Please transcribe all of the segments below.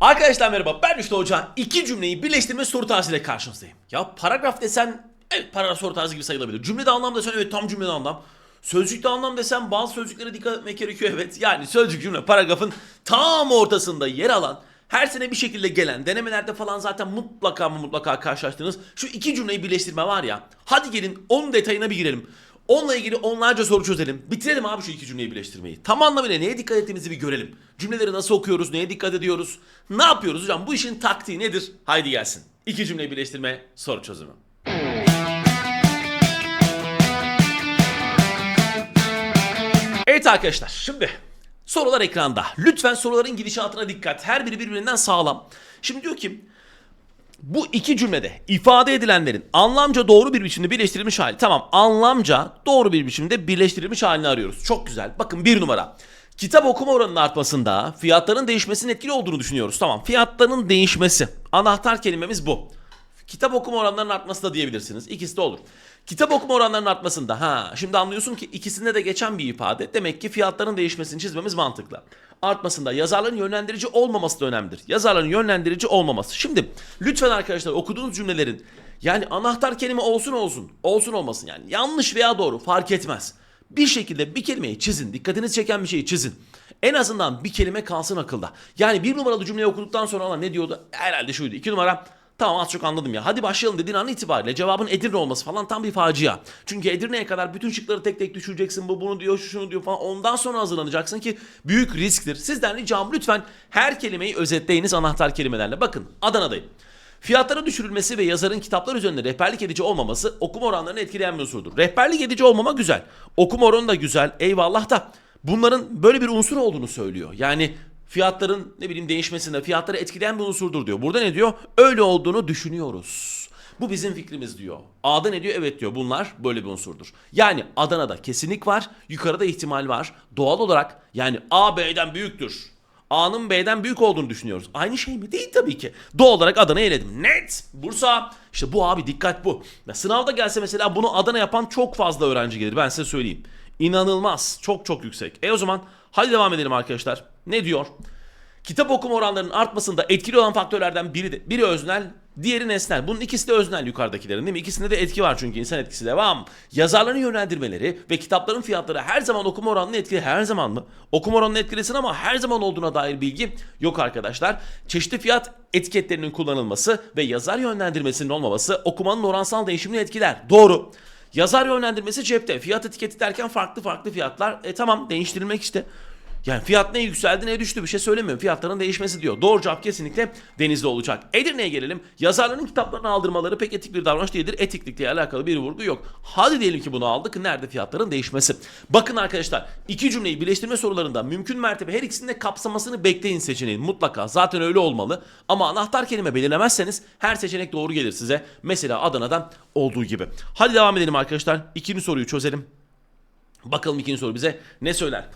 Arkadaşlar merhaba ben Rüştü Hoca. İki cümleyi birleştirme soru tarzıyla karşınızdayım. Ya paragraf desen evet paragraf soru tarzı gibi sayılabilir. Cümlede anlam desen evet tam cümlede anlam. Sözcükte anlam desen bazı sözcüklere dikkat etmek gerekiyor evet. Yani sözcük cümle paragrafın tam ortasında yer alan her sene bir şekilde gelen denemelerde falan zaten mutlaka ama mutlaka karşılaştığınız şu iki cümleyi birleştirme var ya. Hadi gelin onun detayına bir girelim. Onunla ilgili onlarca soru çözelim. Bitirelim abi şu iki cümleyi birleştirmeyi. Tam anlamıyla neye dikkat ettiğimizi bir görelim. Cümleleri nasıl okuyoruz, neye dikkat ediyoruz, ne yapıyoruz hocam? Bu işin taktiği nedir? Haydi gelsin. İki cümleyi birleştirme, soru çözümü. Evet arkadaşlar şimdi sorular ekranda. Lütfen soruların gidişatına dikkat. Her biri birbirinden sağlam. Şimdi diyor ki bu iki cümlede ifade edilenlerin anlamca doğru bir biçimde birleştirilmiş hali. Tamam anlamca doğru bir biçimde birleştirilmiş halini arıyoruz. Çok güzel. Bakın bir numara. Kitap okuma oranının artmasında fiyatların değişmesinin etkili olduğunu düşünüyoruz. Tamam fiyatların değişmesi. Anahtar kelimemiz bu. Kitap okuma oranlarının artması da diyebilirsiniz. İkisi de olur. Kitap okuma oranlarının artmasında ha şimdi anlıyorsun ki ikisinde de geçen bir ifade. Demek ki fiyatların değişmesini çizmemiz mantıklı. Artmasında yazarların yönlendirici olmaması da önemlidir. Yazarların yönlendirici olmaması. Şimdi lütfen arkadaşlar okuduğunuz cümlelerin yani anahtar kelime olsun olsun, olsun olmasın yani yanlış veya doğru fark etmez. Bir şekilde bir kelimeyi çizin, dikkatinizi çeken bir şeyi çizin. En azından bir kelime kalsın akılda. Yani bir numaralı cümleyi okuduktan sonra "Ulan ne diyordu? Herhalde şuydu. İki numara Tamam az çok anladım ya. Hadi başlayalım dediğin an itibariyle cevabın Edirne olması falan tam bir facia. Çünkü Edirne'ye kadar bütün şıkları tek tek düşüreceksin. Bu bunu diyor, şu şunu diyor falan. Ondan sonra hazırlanacaksın ki büyük risktir. Sizden ricam lütfen her kelimeyi özetleyiniz anahtar kelimelerle. Bakın Adana'dayım. Fiyatların düşürülmesi ve yazarın kitaplar üzerinde rehberlik edici olmaması okuma oranlarını etkileyen bir unsurdur. Rehberlik edici olmama güzel. Okuma oranı da güzel. Eyvallah da bunların böyle bir unsur olduğunu söylüyor. Yani fiyatların ne bileyim değişmesinde fiyatları etkileyen bir unsurdur diyor. Burada ne diyor? Öyle olduğunu düşünüyoruz. Bu bizim fikrimiz diyor. A'da ne diyor? Evet diyor. Bunlar böyle bir unsurdur. Yani Adana'da kesinlik var, yukarıda ihtimal var. Doğal olarak yani A B'den büyüktür. A'nın B'den büyük olduğunu düşünüyoruz. Aynı şey mi? Değil tabii ki. Doğal olarak Adana'yı eledim. Net. Bursa. İşte bu abi dikkat bu. Ya sınavda gelse mesela bunu Adana yapan çok fazla öğrenci gelir. Ben size söyleyeyim. İnanılmaz. Çok çok yüksek. E o zaman hadi devam edelim arkadaşlar. Ne diyor? Kitap okuma oranlarının artmasında etkili olan faktörlerden biri de, biri öznel, diğeri nesnel. Bunun ikisi de öznel yukarıdakilerin değil mi? İkisinde de etki var çünkü insan etkisi devam. Yazarların yönlendirmeleri ve kitapların fiyatları her zaman okuma oranını etkili. Her zaman mı? Okuma oranını etkilesin ama her zaman olduğuna dair bilgi yok arkadaşlar. Çeşitli fiyat etiketlerinin kullanılması ve yazar yönlendirmesinin olmaması okumanın oransal değişimini etkiler. Doğru. Yazar yönlendirmesi cepte. Fiyat etiketi derken farklı farklı fiyatlar. E tamam değiştirilmek işte. Yani fiyat ne yükseldi ne düştü bir şey söylemiyorum. Fiyatların değişmesi diyor. Doğru cevap kesinlikle denizde olacak. Edirne'ye gelelim. Yazarların kitaplarını aldırmaları pek etik bir davranış değildir. Etiklikle alakalı bir vurgu yok. Hadi diyelim ki bunu aldık. Nerede fiyatların değişmesi? Bakın arkadaşlar iki cümleyi birleştirme sorularında mümkün mertebe her ikisinin de kapsamasını bekleyin seçeneğin. Mutlaka zaten öyle olmalı. Ama anahtar kelime belirlemezseniz her seçenek doğru gelir size. Mesela Adana'dan olduğu gibi. Hadi devam edelim arkadaşlar. İkinci soruyu çözelim. Bakalım ikinci soru bize ne söyler?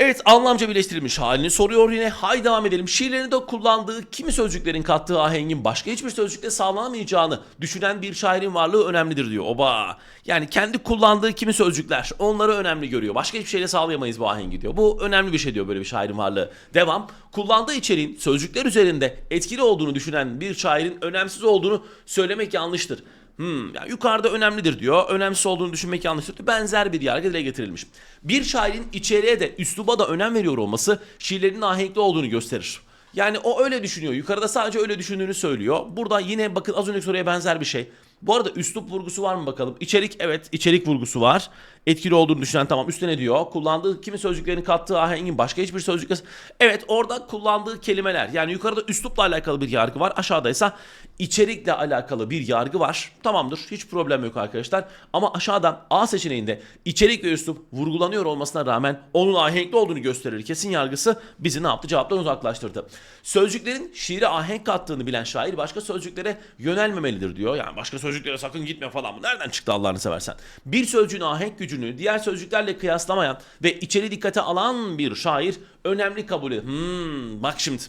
Evet anlamca birleştirilmiş halini soruyor yine. Hay devam edelim. Şiirlerinde kullandığı kimi sözcüklerin kattığı ahengin başka hiçbir sözcükle sağlanamayacağını düşünen bir şairin varlığı önemlidir diyor. Oba. Yani kendi kullandığı kimi sözcükler onları önemli görüyor. Başka hiçbir şeyle sağlayamayız bu ahengi diyor. Bu önemli bir şey diyor böyle bir şairin varlığı. Devam. Kullandığı içeriğin sözcükler üzerinde etkili olduğunu düşünen bir şairin önemsiz olduğunu söylemek yanlıştır. Hmm, yani yukarıda önemlidir diyor. Önemsiz olduğunu düşünmek yanlıştır diyor. Benzer bir yargı dile getirilmiş. Bir şairin içeriğe de üsluba da önem veriyor olması şiirlerinin ahenkli olduğunu gösterir. Yani o öyle düşünüyor. Yukarıda sadece öyle düşündüğünü söylüyor. Burada yine bakın az önceki soruya benzer bir şey. Bu arada üslup vurgusu var mı bakalım? İçerik evet içerik vurgusu var. Etkili olduğunu düşünen tamam üstüne diyor. Kullandığı kimi sözcüklerin kattığı ahengin başka hiçbir sözcükle... Evet orada kullandığı kelimeler. Yani yukarıda üslupla alakalı bir yargı var. Aşağıdaysa içerikle alakalı bir yargı var. Tamamdır hiç problem yok arkadaşlar. Ama aşağıda A seçeneğinde içerik ve üslup vurgulanıyor olmasına rağmen onun ahenkli olduğunu gösterir. Kesin yargısı bizi ne yaptı? Cevaptan uzaklaştırdı. Sözcüklerin şiire ahenk kattığını bilen şair başka sözcüklere yönelmemelidir diyor. Yani başka sözcüklere sakın gitme falan. Bu nereden çıktı Allah'ını seversen? Bir sözcüğün ahenk gücünü diğer sözcüklerle kıyaslamayan ve içeri dikkate alan bir şair önemli kabul edilir. Hmm, bak şimdi.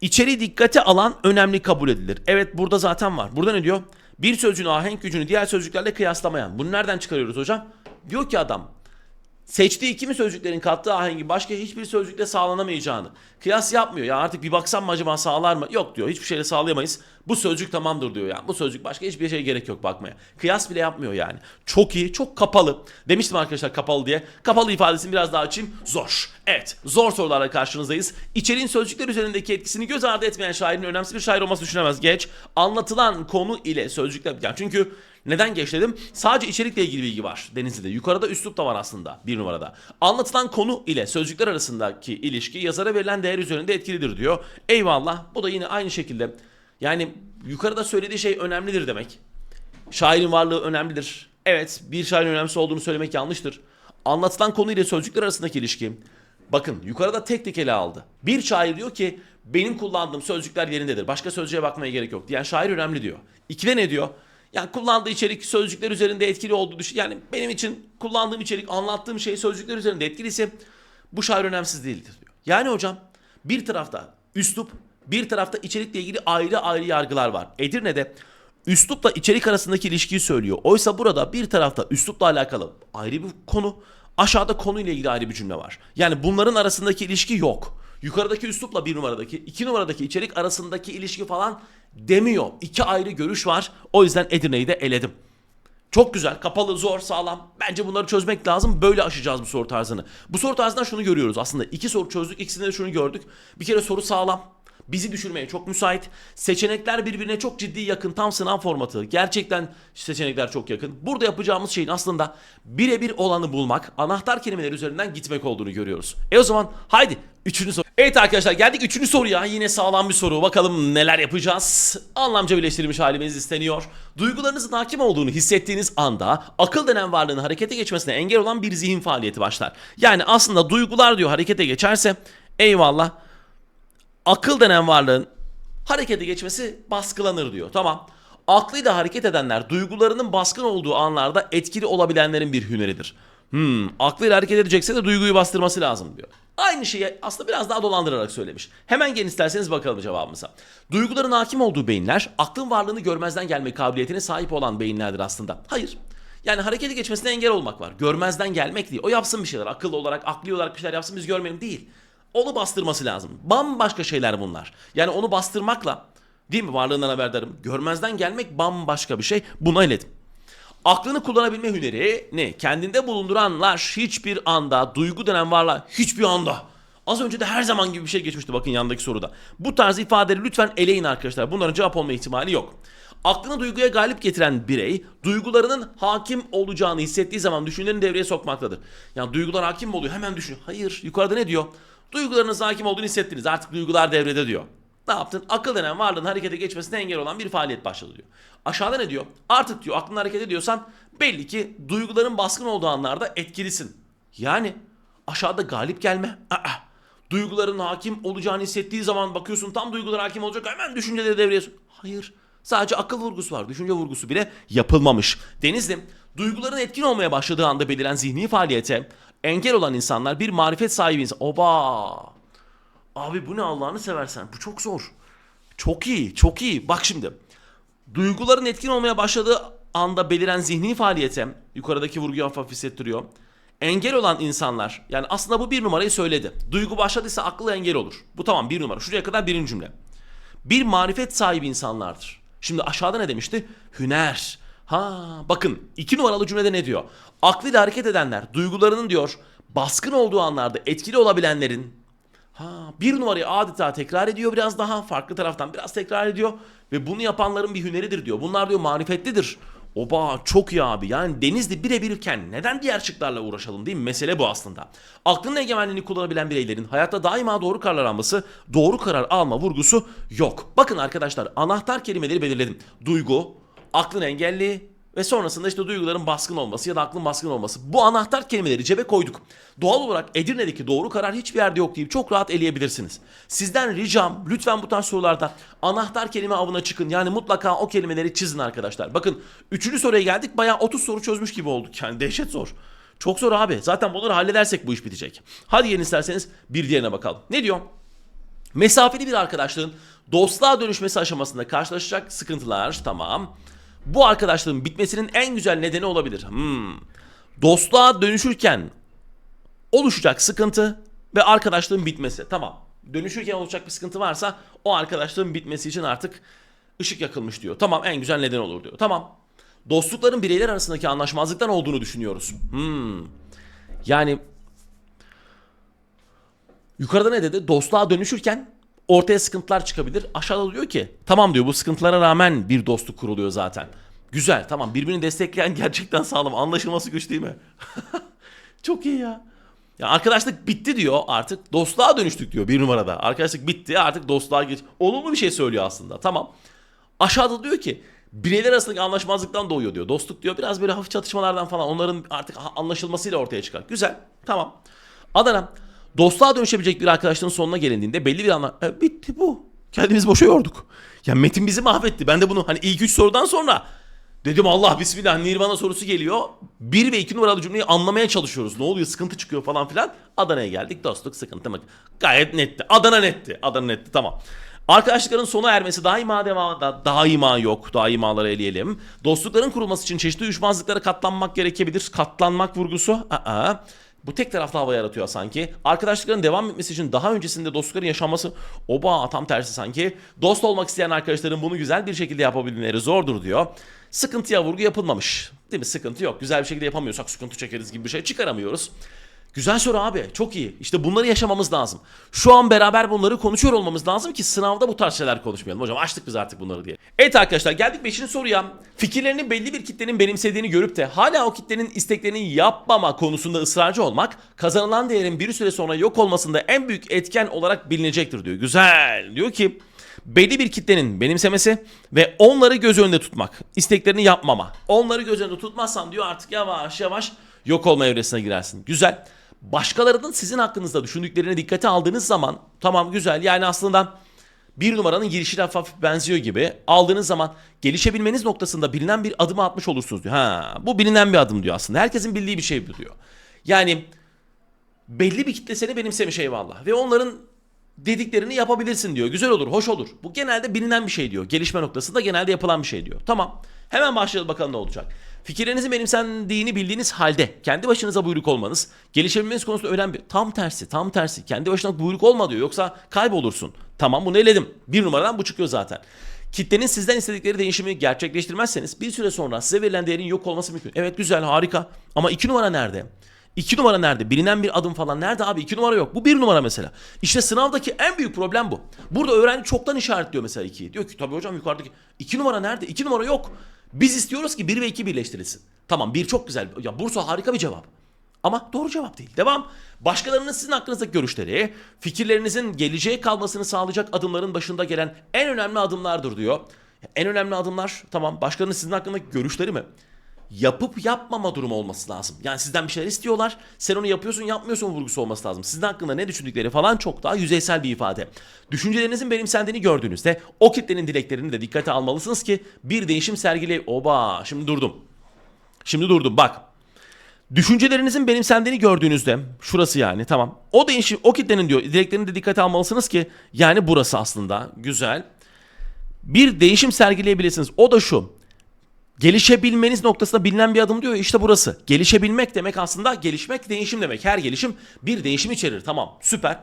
İçeri dikkate alan önemli kabul edilir. Evet burada zaten var. Burada ne diyor? Bir sözcüğün ahenk gücünü diğer sözcüklerle kıyaslamayan. Bunu nereden çıkarıyoruz hocam? Diyor ki adam Seçtiği kimi sözcüklerin kattığı ahengi başka hiçbir sözcükle sağlanamayacağını. Kıyas yapmıyor. Ya artık bir baksam mı acaba sağlar mı? Yok diyor. Hiçbir şeyle sağlayamayız. Bu sözcük tamamdır diyor yani. Bu sözcük başka hiçbir şeye gerek yok bakmaya. Kıyas bile yapmıyor yani. Çok iyi, çok kapalı. Demiştim arkadaşlar kapalı diye. Kapalı ifadesini biraz daha açayım. Zor. Evet, zor sorularla karşınızdayız. İçeriğin sözcükler üzerindeki etkisini göz ardı etmeyen şairin önemsiz bir şair olması düşünemez. Geç. Anlatılan konu ile sözcükler... Yani çünkü neden geç dedim? Sadece içerikle ilgili bilgi var Denizli'de. Yukarıda üslup da var aslında bir numarada. Anlatılan konu ile sözcükler arasındaki ilişki yazara verilen değer üzerinde etkilidir diyor. Eyvallah. Bu da yine aynı şekilde. Yani yukarıda söylediği şey önemlidir demek. Şairin varlığı önemlidir. Evet bir şairin önemsiz olduğunu söylemek yanlıştır. Anlatılan konu ile sözcükler arasındaki ilişki. Bakın yukarıda tek tek ele aldı. Bir şair diyor ki benim kullandığım sözcükler yerindedir. Başka sözcüğe bakmaya gerek yok. Diyen şair önemli diyor. İkide ne diyor? Yani kullandığı içerik sözcükler üzerinde etkili olduğu düşün. Yani benim için kullandığım içerik, anlattığım şey sözcükler üzerinde etkiliyse bu şair önemsiz değildir diyor. Yani hocam bir tarafta üslup, bir tarafta içerikle ilgili ayrı ayrı yargılar var. Edirne'de üslupla içerik arasındaki ilişkiyi söylüyor. Oysa burada bir tarafta üslupla alakalı ayrı bir konu, aşağıda konuyla ilgili ayrı bir cümle var. Yani bunların arasındaki ilişki yok. Yukarıdaki üslupla bir numaradaki, iki numaradaki içerik arasındaki ilişki falan demiyor. İki ayrı görüş var. O yüzden Edirne'yi de eledim. Çok güzel, kapalı, zor, sağlam. Bence bunları çözmek lazım. Böyle aşacağız bu soru tarzını. Bu soru tarzından şunu görüyoruz aslında. İki soru çözdük, ikisinde de şunu gördük. Bir kere soru sağlam. Bizi düşürmeye çok müsait. Seçenekler birbirine çok ciddi yakın. Tam sınav formatı. Gerçekten seçenekler çok yakın. Burada yapacağımız şeyin aslında birebir olanı bulmak, anahtar kelimeler üzerinden gitmek olduğunu görüyoruz. E o zaman haydi üçüncü soru. Evet arkadaşlar geldik üçüncü soruya. Yine sağlam bir soru. Bakalım neler yapacağız. Anlamca birleştirilmiş halimiz isteniyor. Duygularınızın hakim olduğunu hissettiğiniz anda akıl denen varlığın harekete geçmesine engel olan bir zihin faaliyeti başlar. Yani aslında duygular diyor harekete geçerse eyvallah akıl denen varlığın harekete geçmesi baskılanır diyor. Tamam. Aklıyla hareket edenler duygularının baskın olduğu anlarda etkili olabilenlerin bir hüneridir. Hmm, aklıyla hareket edecekse de duyguyu bastırması lazım diyor. Aynı şeyi aslında biraz daha dolandırarak söylemiş. Hemen gelin isterseniz bakalım cevabımıza. Duyguların hakim olduğu beyinler aklın varlığını görmezden gelme kabiliyetine sahip olan beyinlerdir aslında. Hayır. Yani harekete geçmesine engel olmak var. Görmezden gelmek değil. O yapsın bir şeyler. Akıllı olarak, akli olarak bir şeyler yapsın biz görmeyelim değil. Onu bastırması lazım. Bambaşka şeyler bunlar. Yani onu bastırmakla değil mi varlığından haberdarım. Görmezden gelmek bambaşka bir şey. Buna eledim. Aklını kullanabilme hüneri ne? Kendinde bulunduranlar hiçbir anda duygu denen varlığa hiçbir anda Az önce de her zaman gibi bir şey geçmişti bakın yandaki soruda. Bu tarz ifadeleri lütfen eleyin arkadaşlar. Bunların cevap olma ihtimali yok. Aklını duyguya galip getiren birey duygularının hakim olacağını hissettiği zaman düşüncelerini devreye sokmaktadır. Yani duygular hakim mi oluyor? Hemen düşün. Hayır. Yukarıda ne diyor? Duygularınız hakim olduğunu hissettiniz. Artık duygular devrede diyor. Ne yaptın? Akıl denen varlığın harekete geçmesine engel olan bir faaliyet başladı diyor. Aşağıda ne diyor? Artık diyor aklın hareket ediyorsan belli ki duyguların baskın olduğu anlarda etkilisin. Yani aşağıda galip gelme. Aa, duyguların hakim olacağını hissettiği zaman bakıyorsun tam duygular hakim olacak hemen düşünceleri devreye. Hayır. Sadece akıl vurgusu var. Düşünce vurgusu bile yapılmamış. Denizli, duyguların etkin olmaya başladığı anda beliren zihni faaliyete engel olan insanlar bir marifet sahibi insan. Oba! Abi bu ne Allah'ını seversen? Bu çok zor. Çok iyi, çok iyi. Bak şimdi. Duyguların etkin olmaya başladığı anda beliren zihni faaliyete yukarıdaki vurguyu hafif hissettiriyor. Engel olan insanlar yani aslında bu bir numarayı söyledi. Duygu başladıysa aklı engel olur. Bu tamam bir numara. Şuraya kadar birinci cümle. Bir marifet sahibi insanlardır. Şimdi aşağıda ne demişti? Hüner. Ha bakın iki numaralı cümlede ne diyor? Aklıyla hareket edenler duygularının diyor baskın olduğu anlarda etkili olabilenlerin ha bir numarayı adeta tekrar ediyor biraz daha farklı taraftan biraz tekrar ediyor ve bunu yapanların bir hüneridir diyor. Bunlar diyor marifetlidir. Oba çok iyi abi yani Denizli birebirken neden diğer şıklarla uğraşalım değil mi? Mesele bu aslında. Aklının egemenliğini kullanabilen bireylerin hayatta daima doğru kararlar alması, doğru karar alma vurgusu yok. Bakın arkadaşlar anahtar kelimeleri belirledim. Duygu, aklın engelli ve sonrasında işte duyguların baskın olması ya da aklın baskın olması. Bu anahtar kelimeleri cebe koyduk. Doğal olarak Edirne'deki doğru karar hiçbir yerde yok deyip çok rahat eleyebilirsiniz. Sizden ricam lütfen bu tarz sorularda anahtar kelime avına çıkın. Yani mutlaka o kelimeleri çizin arkadaşlar. Bakın 3. soruya geldik bayağı 30 soru çözmüş gibi olduk. Yani dehşet zor. Çok zor abi. Zaten bunları halledersek bu iş bitecek. Hadi gelin isterseniz bir diğerine bakalım. Ne diyor? Mesafeli bir arkadaşlığın dostluğa dönüşmesi aşamasında karşılaşacak sıkıntılar tamam. Bu arkadaşlığın bitmesinin en güzel nedeni olabilir. Hmm. Dostluğa dönüşürken oluşacak sıkıntı ve arkadaşlığın bitmesi. Tamam. Dönüşürken olacak bir sıkıntı varsa o arkadaşlığın bitmesi için artık ışık yakılmış diyor. Tamam en güzel neden olur diyor. Tamam. Dostlukların bireyler arasındaki anlaşmazlıktan olduğunu düşünüyoruz. Hmm. Yani yukarıda ne dedi? Dostluğa dönüşürken ortaya sıkıntılar çıkabilir. Aşağıda diyor ki tamam diyor bu sıkıntılara rağmen bir dostluk kuruluyor zaten. Güzel tamam birbirini destekleyen gerçekten sağlam. Anlaşılması güç değil mi? Çok iyi ya. Ya arkadaşlık bitti diyor artık dostluğa dönüştük diyor bir numarada. Arkadaşlık bitti artık dostluğa geç. Olumlu bir şey söylüyor aslında tamam. Aşağıda diyor ki bireyler arasındaki anlaşmazlıktan doğuyor diyor. Dostluk diyor biraz böyle hafif çatışmalardan falan onların artık anlaşılmasıyla ortaya çıkar. Güzel tamam. Adana dostluğa dönüşebilecek bir arkadaşlığın sonuna gelindiğinde belli bir anla... E, bitti bu. Kendimiz boşa yorduk. Ya Metin bizi mahvetti. Ben de bunu hani ilk üç sorudan sonra dedim Allah bismillah Nirvana sorusu geliyor. Bir ve iki numaralı cümleyi anlamaya çalışıyoruz. Ne oluyor sıkıntı çıkıyor falan filan. Adana'ya geldik dostluk sıkıntı mı? Gayet netti. Adana netti. Adana netti tamam. Arkadaşlıkların sona ermesi daima devamında daima yok. Daimaları eleyelim. Dostlukların kurulması için çeşitli uyuşmazlıklara katlanmak gerekebilir. Katlanmak vurgusu. Aa. Bu tek taraflı hava yaratıyor sanki. Arkadaşlıkların devam etmesi için daha öncesinde dostlukların yaşanması oba tam tersi sanki. Dost olmak isteyen arkadaşların bunu güzel bir şekilde yapabilmeleri zordur diyor. Sıkıntıya vurgu yapılmamış. Değil mi? Sıkıntı yok. Güzel bir şekilde yapamıyorsak sıkıntı çekeriz gibi bir şey çıkaramıyoruz. Güzel soru abi. Çok iyi. İşte bunları yaşamamız lazım. Şu an beraber bunları konuşuyor olmamız lazım ki sınavda bu tarz şeyler konuşmayalım. Hocam açtık biz artık bunları diye. Evet arkadaşlar geldik 5. soruya. Fikirlerini belli bir kitlenin benimsediğini görüp de hala o kitlenin isteklerini yapmama konusunda ısrarcı olmak kazanılan değerin bir süre sonra yok olmasında en büyük etken olarak bilinecektir diyor. Güzel. Diyor ki belli bir kitlenin benimsemesi ve onları göz önünde tutmak. isteklerini yapmama. Onları göz önünde tutmazsan diyor artık yavaş yavaş yok olma evresine girersin. Güzel başkalarının sizin hakkınızda düşündüklerini dikkate aldığınız zaman tamam güzel yani aslında bir numaranın girişi hafif benziyor gibi aldığınız zaman gelişebilmeniz noktasında bilinen bir adımı atmış olursunuz diyor. Ha, bu bilinen bir adım diyor aslında. Herkesin bildiği bir şey diyor. Yani belli bir kitle seni benimsemiş eyvallah ve onların dediklerini yapabilirsin diyor. Güzel olur, hoş olur. Bu genelde bilinen bir şey diyor. Gelişme noktasında genelde yapılan bir şey diyor. Tamam. Hemen başlayalım bakalım ne olacak. Fikirlerinizin benimsendiğini bildiğiniz halde kendi başınıza buyruk olmanız, gelişebilmeniz konusunda önemli. Tam tersi, tam tersi. Kendi başına buyruk olma diyor. Yoksa kaybolursun. Tamam bunu eledim. Bir numaradan bu çıkıyor zaten. Kitlenin sizden istedikleri değişimi gerçekleştirmezseniz bir süre sonra size verilen değerin yok olması mümkün. Evet güzel harika ama iki numara nerede? İki numara nerede? Bilinen bir adım falan nerede abi? İki numara yok. Bu bir numara mesela. İşte sınavdaki en büyük problem bu. Burada öğrenci çoktan işaretliyor mesela ikiyi. Diyor ki tabii hocam yukarıdaki iki numara nerede? İki numara yok. Biz istiyoruz ki 1 ve 2 birleştirilsin. Tamam 1 çok güzel. Ya Bursa harika bir cevap. Ama doğru cevap değil. Devam. Başkalarının sizin hakkınızdaki görüşleri, fikirlerinizin geleceğe kalmasını sağlayacak adımların başında gelen en önemli adımlardır diyor. En önemli adımlar tamam başkalarının sizin hakkındaki görüşleri mi? Yapıp yapmama durumu olması lazım. Yani sizden bir şeyler istiyorlar. Sen onu yapıyorsun yapmıyorsun vurgusu olması lazım. Sizin hakkında ne düşündükleri falan çok daha yüzeysel bir ifade. Düşüncelerinizin benimsendiğini gördüğünüzde o kitlenin dileklerini de dikkate almalısınız ki bir değişim sergile... Oba şimdi durdum. Şimdi durdum bak. Düşüncelerinizin benimsendiğini gördüğünüzde şurası yani tamam. O değişim o kitlenin diyor dileklerini de dikkate almalısınız ki yani burası aslında güzel. Bir değişim sergileyebilirsiniz. O da şu. Gelişebilmeniz noktasında bilinen bir adım diyor işte burası. Gelişebilmek demek aslında gelişmek değişim demek. Her gelişim bir değişim içerir. Tamam süper.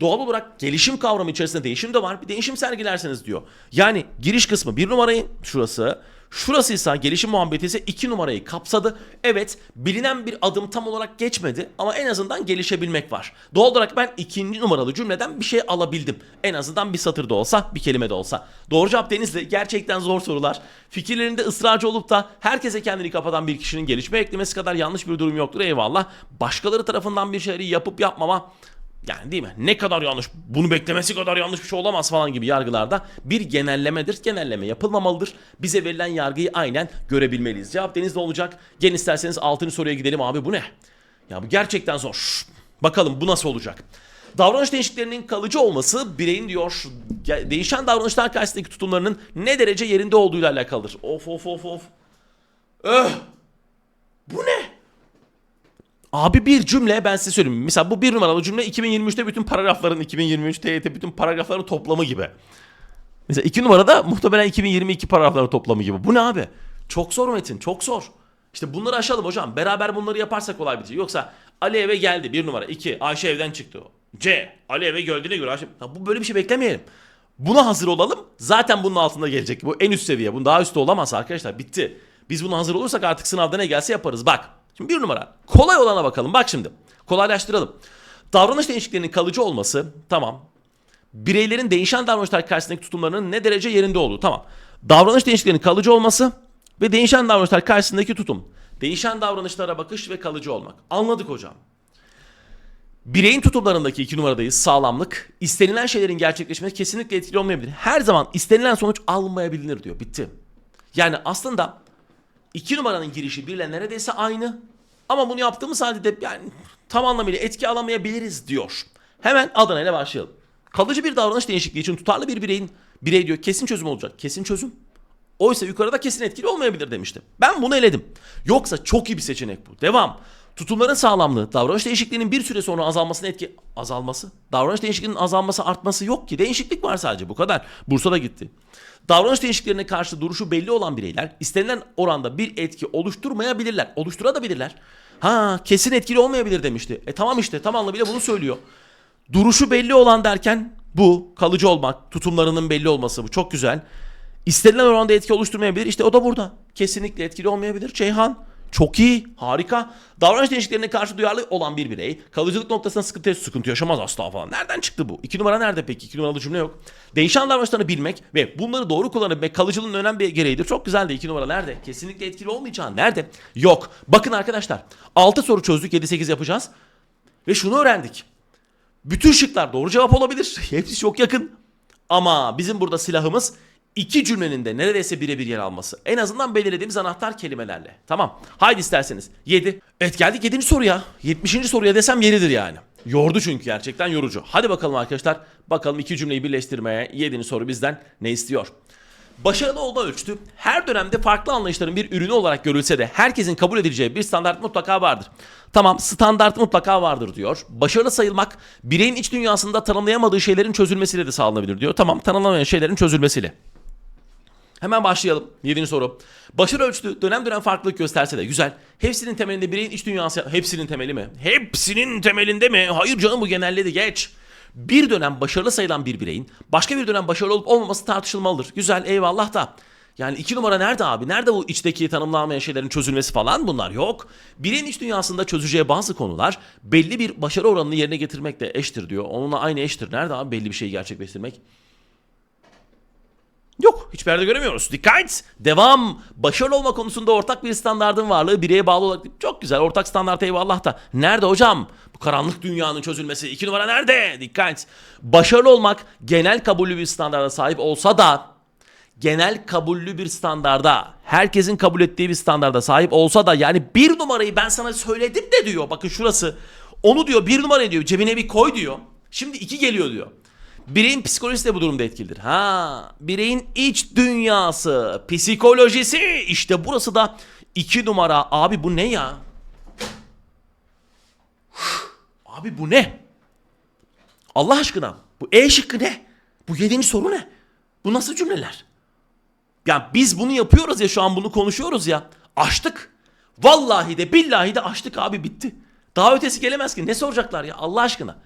Doğal olarak gelişim kavramı içerisinde değişim de var. Bir değişim sergilerseniz diyor. Yani giriş kısmı bir numarayı şurası. Şurası ise gelişim muhabbeti ise iki numarayı kapsadı. Evet bilinen bir adım tam olarak geçmedi ama en azından gelişebilmek var. Doğal olarak ben ikinci numaralı cümleden bir şey alabildim. En azından bir satır da olsa bir kelime de olsa. Doğru cevap Denizli gerçekten zor sorular. Fikirlerinde ısrarcı olup da herkese kendini kapatan bir kişinin gelişme eklemesi kadar yanlış bir durum yoktur eyvallah. Başkaları tarafından bir şeyleri yapıp yapmama yani değil mi? Ne kadar yanlış, bunu beklemesi kadar yanlış bir şey olamaz falan gibi yargılarda bir genellemedir. Genelleme yapılmamalıdır. Bize verilen yargıyı aynen görebilmeliyiz. Cevap denizde olacak. Gelin isterseniz 6. soruya gidelim abi bu ne? Ya bu gerçekten zor. Bakalım bu nasıl olacak? Davranış değişikliklerinin kalıcı olması bireyin diyor değişen davranışlar karşısındaki tutumlarının ne derece yerinde olduğuyla alakalıdır. Of of of of. Öh! Bu ne? Abi bir cümle ben size söyleyeyim. Mesela bu bir numaralı cümle 2023'te bütün paragrafların 2023 TYT bütün paragrafların toplamı gibi. Mesela iki numarada muhtemelen 2022 paragrafların toplamı gibi. Bu ne abi? Çok zor metin çok zor. İşte bunları aşalım hocam. Beraber bunları yaparsak kolay bitecek. Yoksa Ali eve geldi bir numara. 2 Ayşe evden çıktı. C Ali eve geldiğine göre Ayşe... Ya bu böyle bir şey beklemeyelim. Buna hazır olalım. Zaten bunun altında gelecek. Bu en üst seviye. Bunun daha üstü olamaz arkadaşlar. Bitti. Biz buna hazır olursak artık sınavda ne gelse yaparız. Bak. Şimdi bir numara. Kolay olana bakalım. Bak şimdi. Kolaylaştıralım. Davranış değişikliklerinin kalıcı olması. Tamam. Bireylerin değişen davranışlar karşısındaki tutumlarının ne derece yerinde olduğu. Tamam. Davranış değişikliklerinin kalıcı olması ve değişen davranışlar karşısındaki tutum. Değişen davranışlara bakış ve kalıcı olmak. Anladık hocam. Bireyin tutumlarındaki iki numaradayız. Sağlamlık. istenilen şeylerin gerçekleşmesi kesinlikle etkili olmayabilir. Her zaman istenilen sonuç almayabilir diyor. Bitti. Yani aslında iki numaranın girişi birle neredeyse aynı. Ama bunu yaptığımız halde de yani tam anlamıyla etki alamayabiliriz diyor. Hemen Adana ile başlayalım. Kalıcı bir davranış değişikliği için tutarlı bir bireyin birey diyor kesin çözüm olacak. Kesin çözüm. Oysa yukarıda kesin etkili olmayabilir demiştim. Ben bunu eledim. Yoksa çok iyi bir seçenek bu. Devam. Tutumların sağlamlığı, davranış değişikliğinin bir süre sonra azalmasına etki... Azalması? Davranış değişikliğinin azalması, artması yok ki. Değişiklik var sadece bu kadar. Bursa'da gitti. Davranış değişikliklerine karşı duruşu belli olan bireyler istenilen oranda bir etki oluşturmayabilirler. Oluşturabilirler. Ha kesin etkili olmayabilir demişti. E tamam işte tam anlamıyla bunu söylüyor. Duruşu belli olan derken bu kalıcı olmak, tutumlarının belli olması bu çok güzel. İstenilen oranda etki oluşturmayabilir. İşte o da burada. Kesinlikle etkili olmayabilir. Ceyhan çok iyi, harika. Davranış değişikliklerine karşı duyarlı olan bir birey kalıcılık noktasında sıkıntı, sıkıntı yaşamaz asla falan. Nereden çıktı bu? İki numara nerede peki? İki numaralı cümle yok. Değişen davranışlarını bilmek ve bunları doğru kullanabilmek kalıcılığın önemli bir gereğidir. Çok güzel de iki numara nerede? Kesinlikle etkili olmayacağı nerede? Yok. Bakın arkadaşlar 6 soru çözdük 7-8 yapacağız. Ve şunu öğrendik. Bütün şıklar doğru cevap olabilir. Hepsi çok yakın. Ama bizim burada silahımız iki cümlenin de neredeyse birebir yer alması. En azından belirlediğimiz anahtar kelimelerle. Tamam. Haydi isterseniz. 7. Evet geldik 7. soruya. 70. soruya desem yeridir yani. Yordu çünkü gerçekten yorucu. Hadi bakalım arkadaşlar. Bakalım iki cümleyi birleştirmeye 7. soru bizden ne istiyor? Başarılı olma ölçütü her dönemde farklı anlayışların bir ürünü olarak görülse de herkesin kabul edileceği bir standart mutlaka vardır. Tamam standart mutlaka vardır diyor. Başarılı sayılmak bireyin iç dünyasında tanımlayamadığı şeylerin çözülmesiyle de sağlanabilir diyor. Tamam tanımlamayan şeylerin çözülmesiyle. Hemen başlayalım. Yedinci soru. Başarı ölçütü dönem dönem farklılık gösterse de güzel. Hepsinin temelinde bireyin iç dünyası... Hepsinin temeli mi? Hepsinin temelinde mi? Hayır canım bu genelledi geç. Bir dönem başarılı sayılan bir bireyin başka bir dönem başarılı olup olmaması tartışılmalıdır. Güzel eyvallah da. Yani iki numara nerede abi? Nerede bu içteki tanımlanmayan şeylerin çözülmesi falan bunlar yok. Bireyin iç dünyasında çözeceği bazı konular belli bir başarı oranını yerine getirmekle eştir diyor. Onunla aynı eştir. Nerede abi belli bir şeyi gerçekleştirmek? Yok. Hiçbir yerde göremiyoruz. Dikkat! Devam! Başarılı olma konusunda ortak bir standardın varlığı bireye bağlı olarak çok güzel. Ortak standart eyvallah da. Nerede hocam? Bu karanlık dünyanın çözülmesi. iki numara nerede? Dikkat! Başarılı olmak genel kabullü bir standarda sahip olsa da genel kabullü bir standarda, herkesin kabul ettiği bir standarda sahip olsa da yani bir numarayı ben sana söyledim de diyor. Bakın şurası. Onu diyor bir numara diyor cebine bir koy diyor. Şimdi iki geliyor diyor. Bireyin psikolojisi de bu durumda etkilidir. Ha, bireyin iç dünyası, psikolojisi işte burası da iki numara. Abi bu ne ya? Abi bu ne? Allah aşkına bu E şıkkı ne? Bu yedinci soru ne? Bu nasıl cümleler? Ya biz bunu yapıyoruz ya şu an bunu konuşuyoruz ya. Açtık. Vallahi de billahi de açtık abi bitti. Daha ötesi gelemez ki. Ne soracaklar ya Allah aşkına?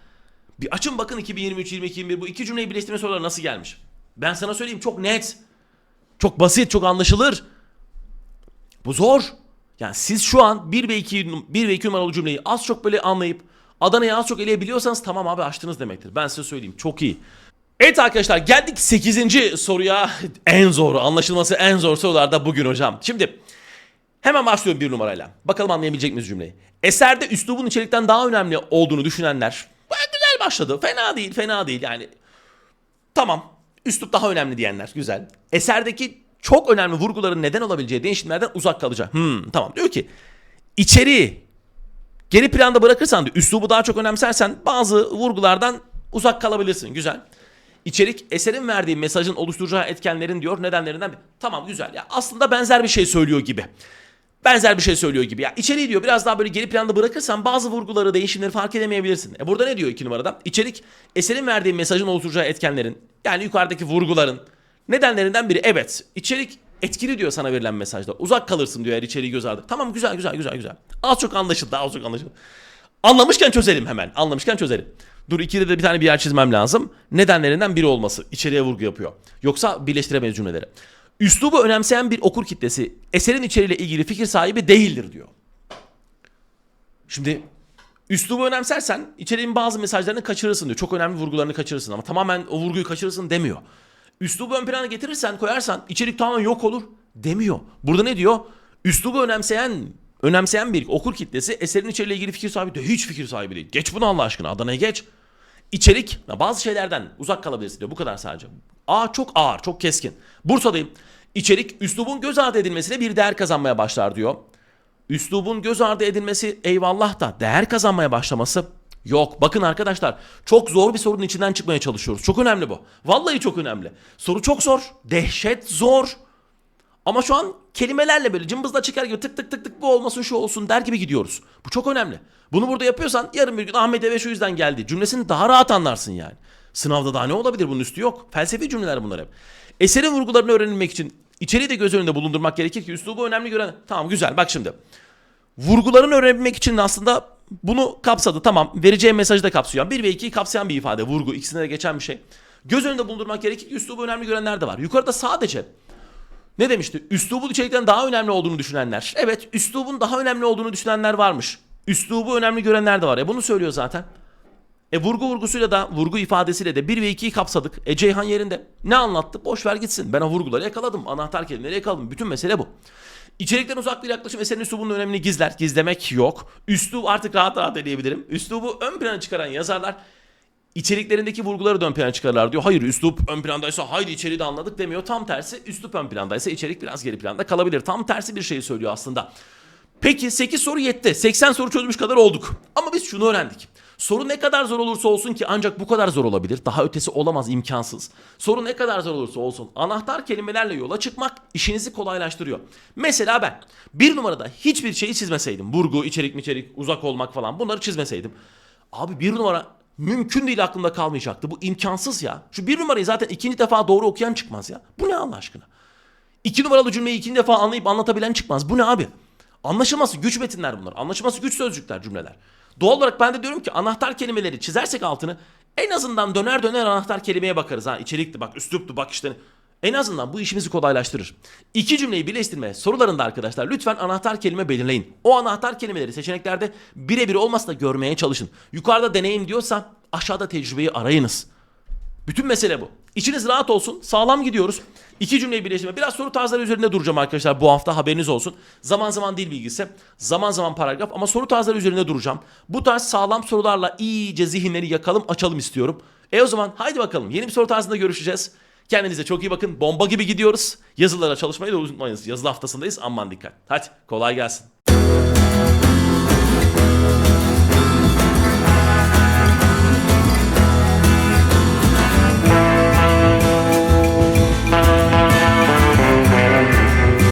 Bir açın bakın 2023, 22, 21 bu iki cümleyi birleştirme soruları nasıl gelmiş? Ben sana söyleyeyim çok net. Çok basit, çok anlaşılır. Bu zor. Yani siz şu an 1 ve 2, 1 ve 2 numaralı cümleyi az çok böyle anlayıp Adana'yı az çok eleyebiliyorsanız tamam abi açtınız demektir. Ben size söyleyeyim çok iyi. Evet arkadaşlar geldik 8. soruya. En zoru, anlaşılması en zor sorularda bugün hocam. Şimdi hemen başlıyorum bir numarayla. Bakalım anlayabilecek miyiz cümleyi? Eserde üslubun içerikten daha önemli olduğunu düşünenler başladı. Fena değil, fena değil yani. Tamam. Üslup daha önemli diyenler. Güzel. Eserdeki çok önemli vurguların neden olabileceği değişimlerden uzak kalacak. Hmm, tamam. Diyor ki içeriği geri planda bırakırsan diyor, üslubu daha çok önemsersen bazı vurgulardan uzak kalabilirsin. Güzel. İçerik eserin verdiği mesajın oluşturacağı etkenlerin diyor nedenlerinden bir. Tamam güzel ya aslında benzer bir şey söylüyor gibi benzer bir şey söylüyor gibi. Ya içeriği diyor biraz daha böyle geri planda bırakırsan bazı vurguları, değişimleri fark edemeyebilirsin. E burada ne diyor iki numarada? İçerik eserin verdiği mesajın oluşturacağı etkenlerin yani yukarıdaki vurguların nedenlerinden biri. Evet içerik etkili diyor sana verilen mesajda. Uzak kalırsın diyor eğer içeriği göz ardı. Tamam güzel güzel güzel güzel. Az çok anlaşıldı az çok anlaşıldı. Anlamışken çözelim hemen. Anlamışken çözelim. Dur ikide de bir tane bir yer çizmem lazım. Nedenlerinden biri olması. İçeriye vurgu yapıyor. Yoksa birleştiremeyiz cümleleri. Üslubu önemseyen bir okur kitlesi eserin içeriğiyle ilgili fikir sahibi değildir diyor. Şimdi üslubu önemsersen içeriğin bazı mesajlarını kaçırırsın diyor. Çok önemli vurgularını kaçırırsın ama tamamen o vurguyu kaçırırsın demiyor. Üslubu ön plana getirirsen koyarsan içerik tamamen yok olur demiyor. Burada ne diyor? Üslubu önemseyen önemseyen bir okur kitlesi eserin içeriğiyle ilgili fikir sahibi de hiç fikir sahibi değil. Geç bunu Allah aşkına Adana'ya geç. İçerik bazı şeylerden uzak kalabilirsin diyor. Bu kadar sadece. Aa çok ağır, çok keskin. Bursa'dayım. İçerik üslubun göz ardı edilmesiyle bir değer kazanmaya başlar diyor. Üslubun göz ardı edilmesi eyvallah da değer kazanmaya başlaması yok. Bakın arkadaşlar çok zor bir sorunun içinden çıkmaya çalışıyoruz. Çok önemli bu. Vallahi çok önemli. Soru çok zor. Dehşet zor. Ama şu an kelimelerle böyle cımbızla çıkar gibi tık tık tık tık bu olmasın şu olsun der gibi gidiyoruz. Bu çok önemli. Bunu burada yapıyorsan yarın bir gün Ahmet eve şu yüzden geldi. Cümlesini daha rahat anlarsın yani. Sınavda daha ne olabilir bunun üstü yok. Felsefi cümleler bunlar hep. Eserin vurgularını öğrenilmek için içeriği de göz önünde bulundurmak gerekir ki üslubu önemli gören. Tamam güzel bak şimdi. Vurgularını öğrenmek için aslında bunu kapsadı. Tamam vereceği mesajı da kapsıyor. 1 ve 2'yi kapsayan bir ifade. Vurgu ikisine de geçen bir şey. Göz önünde bulundurmak gerekir ki üslubu önemli görenler de var. Yukarıda sadece ne demişti? Üslubun içerikten daha önemli olduğunu düşünenler. Evet, üslubun daha önemli olduğunu düşünenler varmış. Üslubu önemli görenler de var. E bunu söylüyor zaten. E vurgu vurgusuyla da vurgu ifadesiyle de 1 ve 2'yi kapsadık. E Ceyhan yerinde. Ne anlattı? Boş ver gitsin. Ben o vurguları yakaladım. Anahtar kelimeleri yakaladım. Bütün mesele bu. İçerikten uzak bir yaklaşım eserin üslubunun önemini gizler. Gizlemek yok. Üslub artık rahat rahat diyebilirim. Üslubu ön plana çıkaran yazarlar içeriklerindeki vurguları da ön plana çıkarırlar diyor. Hayır üslup ön plandaysa haydi içeriği de anladık demiyor. Tam tersi üslup ön plandaysa içerik biraz geri planda kalabilir. Tam tersi bir şey söylüyor aslında. Peki 8 soru yetti. 80 soru çözmüş kadar olduk. Ama biz şunu öğrendik. Soru ne kadar zor olursa olsun ki ancak bu kadar zor olabilir. Daha ötesi olamaz imkansız. Soru ne kadar zor olursa olsun anahtar kelimelerle yola çıkmak işinizi kolaylaştırıyor. Mesela ben bir numarada hiçbir şeyi çizmeseydim. Vurgu, içerik mi içerik, uzak olmak falan bunları çizmeseydim. Abi bir numara mümkün değil aklımda kalmayacaktı. Bu imkansız ya. Şu bir numarayı zaten ikinci defa doğru okuyan çıkmaz ya. Bu ne Allah aşkına? İki numaralı cümleyi ikinci defa anlayıp anlatabilen çıkmaz. Bu ne abi? Anlaşılması güç metinler bunlar. Anlaşılması güç sözcükler, cümleler. Doğal olarak ben de diyorum ki anahtar kelimeleri çizersek altını en azından döner döner anahtar kelimeye bakarız. Ha içerikti bak üsluptu bak işte. En azından bu işimizi kolaylaştırır. İki cümleyi birleştirme sorularında arkadaşlar lütfen anahtar kelime belirleyin. O anahtar kelimeleri seçeneklerde birebir olmasa da görmeye çalışın. Yukarıda deneyim diyorsa aşağıda tecrübeyi arayınız. Bütün mesele bu. İçiniz rahat olsun. Sağlam gidiyoruz. İki cümleyi birleştirme. Biraz soru tarzları üzerinde duracağım arkadaşlar bu hafta haberiniz olsun. Zaman zaman dil bilgisi, zaman zaman paragraf ama soru tarzları üzerinde duracağım. Bu tarz sağlam sorularla iyice zihinleri yakalım, açalım istiyorum. E o zaman haydi bakalım yeni bir soru tarzında görüşeceğiz. Kendinize çok iyi bakın. Bomba gibi gidiyoruz. Yazılara çalışmayı da unutmayınız. Yazılı haftasındayız. Aman dikkat. Hadi kolay gelsin.